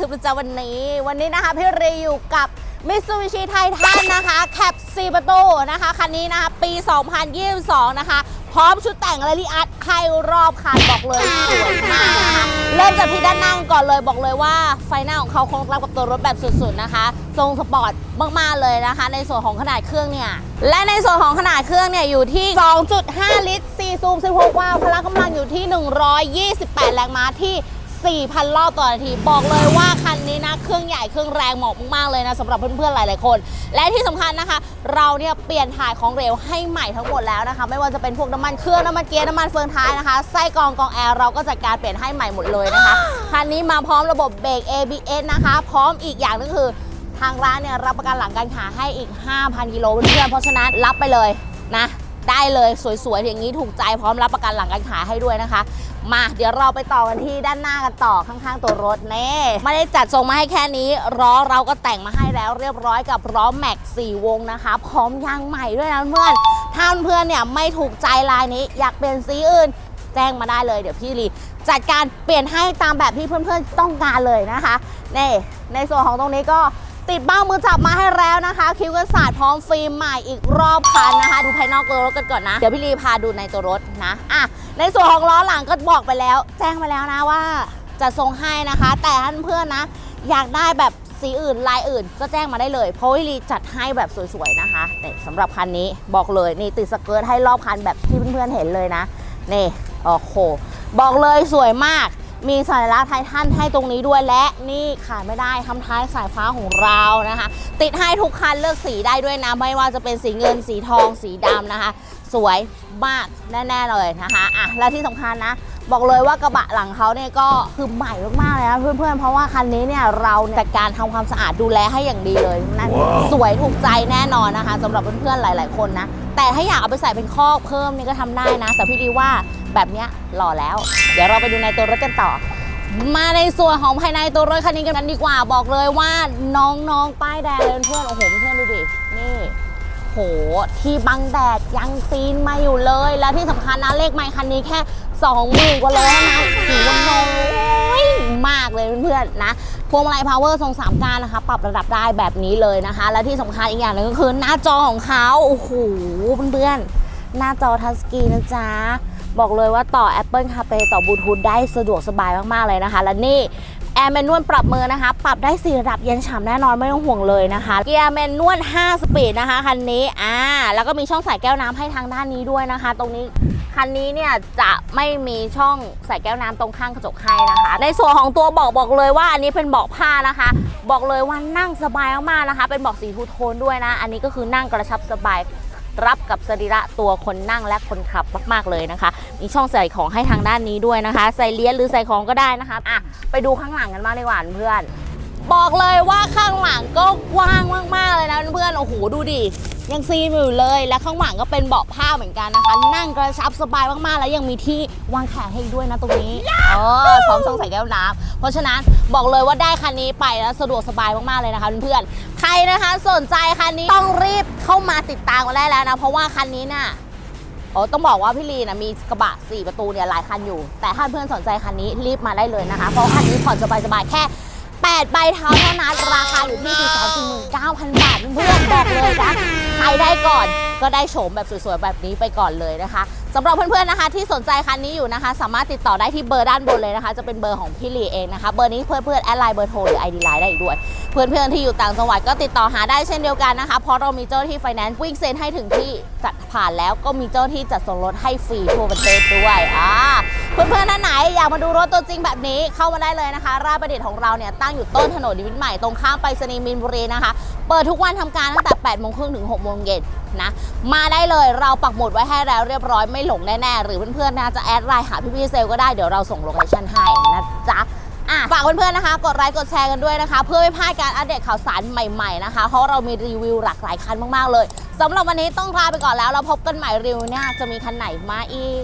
มากับทูทึบนะจ๊ะวันนี้ วันนี้นะคะพี่รีอยู่กับมิตซูบิชิไททันนะคะแคปซีประตูนะคะคันนี้นะคะปี 2022 นะคะ พร้อมชุดแต่งและลีอัดให้รอบคันบอกเลยสวยมากนะคะเริ่มจากที่ด้านหน้าก่อนเลยบอกเลยว่าไฟหน้าของเขาคงรับกับตัวรถแบบสุดๆนะคะ ทรงสปอร์ตมากๆเลยนะคะ ในส่วนของขนาดเครื่องเนี่ยและในส่วนของขนาดเครื่องเนี่ยอยู่ที่ 2.5 ลิตร4ซูม16วาล์วพละกำลังอยู่ที่ 128 แรงม้าที่ 4,000 รอบต่อนาที บอกเลยว่าคันนี้นะ เครื่องใหญ่เครื่องแรงเหมาะมากๆเลยนะสำหรับเพื่อนๆ หลายๆ คน และที่สำคัญนะคะ เราเนี่ยเปลี่ยนถ่ายของเร็วให้ใหม่ทั้งหมดแล้วนะคะ ไม่ว่าจะเป็นพวกน้ำมันเครื่องน้ำมันเกียร์น้ำมันเฟืองท้ายนะคะไส้กรองกรองแอร์เราก็จัดการเปลี่ยนให้ใหม่หมดเลยนะคะคันนี้มาพร้อมระบบเบรก ABS นะคะ พร้อมอีกอย่างนึงคือทางร้านเนี่ยรับประกันหลังการขายให้อีก 5,000 กิโลเพื่อนๆเพราะฉะนั้นรับไปเลยนะ ได้เลยสวยๆอย่างนี้ถูกใจพร้อมรับประกันหลังการขายให้ด้วยนะคะ มาเดี๋ยวเราไปต่อกันที่ด้านหน้ากันต่อข้างๆ ตัวรถเน่ไม่ได้จัดทรงมาให้แค่นี้ล้อเราก็แต่งมาให้แล้วเรียบร้อยกับล้อแม็ก4วงนะคะ พร้อมยางใหม่ด้วยนะเพื่อนถ้าเพื่อนเนี่ยไม่ถูกใจลายนี้อยากเปลี่ยนสีอื่น แจ้งมาได้เลยเดี๋ยวพี่ลีจัดการเปลี่ยนให้ตามแบบที่เพื่อนๆต้องการเลยนะคะนี่ในส่วนของตรงนี้ก็ ติดเบ้ามือจับมาให้แล้วนะคะ คิ้วกันศาสตร์พร้อมฟิล์มใหม่อีกรอบคันนะคะ ดูภายนอกตัวรถกันก่อนนะ เดี๋ยวพี่ลีพาดูในตัวรถนะอะในส่วนของล้อหลังก็บอกไปแล้ว แจ้งไปแล้วนะว่าจะทรงให้นะคะ แต่ท่านเพื่อนนะ อยากได้แบบสีอื่นลายอื่นก็แจ้งมาได้เลย เพราะวิลีจัดให้แบบสวยๆนะคะแต่สำหรับคันนี้บอกเลยนี่ติดสเกิร์ตให้รอบคันแบบที่เพื่อนๆเห็นเลยนะนี่โอ้โหบอกเลยสวยมาก มีสัญลักษณ์ไททันให้ตรงนี้ด้วยและนี่ขาดไม่ได้ทำท้ายสายฟ้าของเรานะคะ ติดให้ทุกคันเลือกสีได้ด้วยนะ ไม่ว่าจะเป็นสีเงินสีทองสีดำนะคะ สวยมากแน่ๆเลยนะคะอะและที่สำคัญนะ บอกเลยว่ากระบะหลังเขาเนี่ยก็คือใหม่มากๆเลยนะเพื่อนๆ เพราะว่าคันนี้เนี่ยเราจัดการทำความสะอาดดูแลให้อย่างดีเลยนั่นสวยถูกใจแน่นอนนะคะสำหรับเพื่อนๆหลาย ๆคนนะแต่ถ้าอยากเอาไปใส่เป็นคอกเพิ่มนี่ก็ทำได้นะ แต่พี่ดีว่า แบบเนี้ยหล่อแล้ว เดี๋ยวเราไปดูในตัวรถกันต่อ มาในส่วนของภายในตัวรถคันนี้กันดีกว่าบอกเลยว่าน้องๆป้ายแดงเลยเพื่อนโอ้โหเพื่อนดูดินี่โหที่บังแดดยังซีนมาอยู่เลย แล้วที่สำคัญนะเลขไมค์คันนี้แค่2หมื่นกว่าโลเท่านั้นถือว่าน้อยมากเลยเพื่อนๆนะพวงมาลัยพาวเวอร์ทรงสามก้านนะคะ ปรับระดับได้แบบนี้เลยนะคะ และที่สำคัญอีกอย่างหนึงก็คือหน้าจอของเขาโอ้โหเพื่อนๆหน้าจอทัชสกรีนนะจ๊ะ บอกเลยว่าต่อ Apple CarPlay ต่อบลูทูธได้สะดวกสบายมาก ๆ เลยนะคะ และนี่แอร์แมนนวลปรับมือนะคะ ปรับได้ 4 ระดับเย็นฉ่ำแน่นอนไม่ต้องห่วงเลยนะคะ เกียร์แมนนวล 5 สปีดนะคะคันนี้อ่าแล้วก็มีช่องใส่แก้วน้ำให้ทางด้านนี้ด้วยนะคะ ตรงนี้คันนี้เนี่ยจะไม่มีช่องใส่แก้วน้ำตรงข้างกระจกให้นะคะ ในส่วนของตัวเบอกบอกเลยว่าอันนี้เป็นเบาะผ้านะคะ บอกเลยว่านั่งสบายมากๆนะคะ เป็นเบาะสีทูโทนด้วยนะ อันนี้ก็คือนั่งกระชับสบาย รับกับสรีระตัวคนนั่งและคนขับมาก ๆ เลยนะคะ มีช่องใส่ของให้ทางด้านนี้ด้วยนะคะ ใส่เลี้ยนหรือใส่ของก็ได้นะคะอะไปดูข้างหลังกันบ้างดีกว่าเพื่อน บอกเลยว่าข้า โอ้โหดูดิยังซีนอยู่เลย และข้างหลังก็เป็นเบาะผ้าเหมือนกันนะคะ นั่งกระชับสบายมากๆ แล้วยังมีที่วางแขนให้อีกด้วยนะตรงนี้เออพร้อมช่องใส่แก้วน้ำเพราะฉะนั้นบอกเลยว่าได้คันนี้ไปแล้วสะดวกสบายมากๆเลยนะคะเพื่อนๆใครนะคะสนใจคันนี้ต้องรีบเข้ามาติดตามกันได้แล้วนะ เพราะว่าคันนี้น่ะโอ้ต้องบอกว่าพี่ลีนะมีกระบะ 4 ประตูเนี่ยหลายคันอยู่ แต่ถ้าเพื่อนสนใจคันนี้รีบมาได้เลยนะคะ เพราะคันนี้ผ่อนสบายๆแค่ 8 ใบเท้าเท่านั้นราคาอยู่ที่ 4 2 9 0 0 0 บาทเพื่อนๆบอกเลยนะ ใครได้ก่อนก็ได้โฉมแบบสวยๆ แบบนี้ไปก่อนเลยนะคะ สำหรับเพื่อนๆนะคะ ที่สนใจคันนี้อยู่นะคะ สามารถติดต่อได้ที่เบอร์ด้านบนเลยนะคะ จะเป็นเบอร์ของพี่ลีเองนะคะ เบอร์นี้เพื่อนๆแอดไลน์เบอร์โทรหรือ ID ไลน์ได้อีกด้วย เพื่อนๆที่อยู่ต่างจังหวัดก็ติดต่อหาได้เช่นเดียวกันนะคะ เพราะเรามีเจ้าที่ไฟแนนซ์วิ่งเซ็นให้ถึงที่จัดผ่านแล้วก็มีเจ้าที่จัดส่งรถให้ฟรีทั่วประเทศด้วยอ่าเพื่อนๆท่านไหนอยากมาดูรถตัวจริงแบบนี้เข้ามาได้เลยนะคะ ราประดิษฐ์ของเราเนี่ยตั้งอยู่ต้นถนนนิมิตรใหม่ตรงข้ามไปรษณีย์มินบุรีนะคะ เปิดทุกวันทำการตั้งแต่8โมงครึ่งถึง6โมงเย็นนะมาได้เลยเราปักหมุดไว้ให้แล้วเรียบร้อยไม่หลงแน่ๆหรือเพื่อนๆนะจะแอดไลน์หาพี่ๆเซลก็ได้เดี๋ยวเราส่งโลเคชั่นให้นะจ๊ะฝากเพื่อนๆนะคะ กดไลค์กดแชร์กันด้วยนะคะ เพื่อไม่พลาดการอัปเดตข่าวสารใหม่ๆนะคะ เพราะเรามีรีวิวหลากหลายคันมากๆเลยสำหรับวันนี้ต้องลาไปก่อนแล้วเราพบกันใหม่รีวิวหน้าจะมีคันไหนมาอีก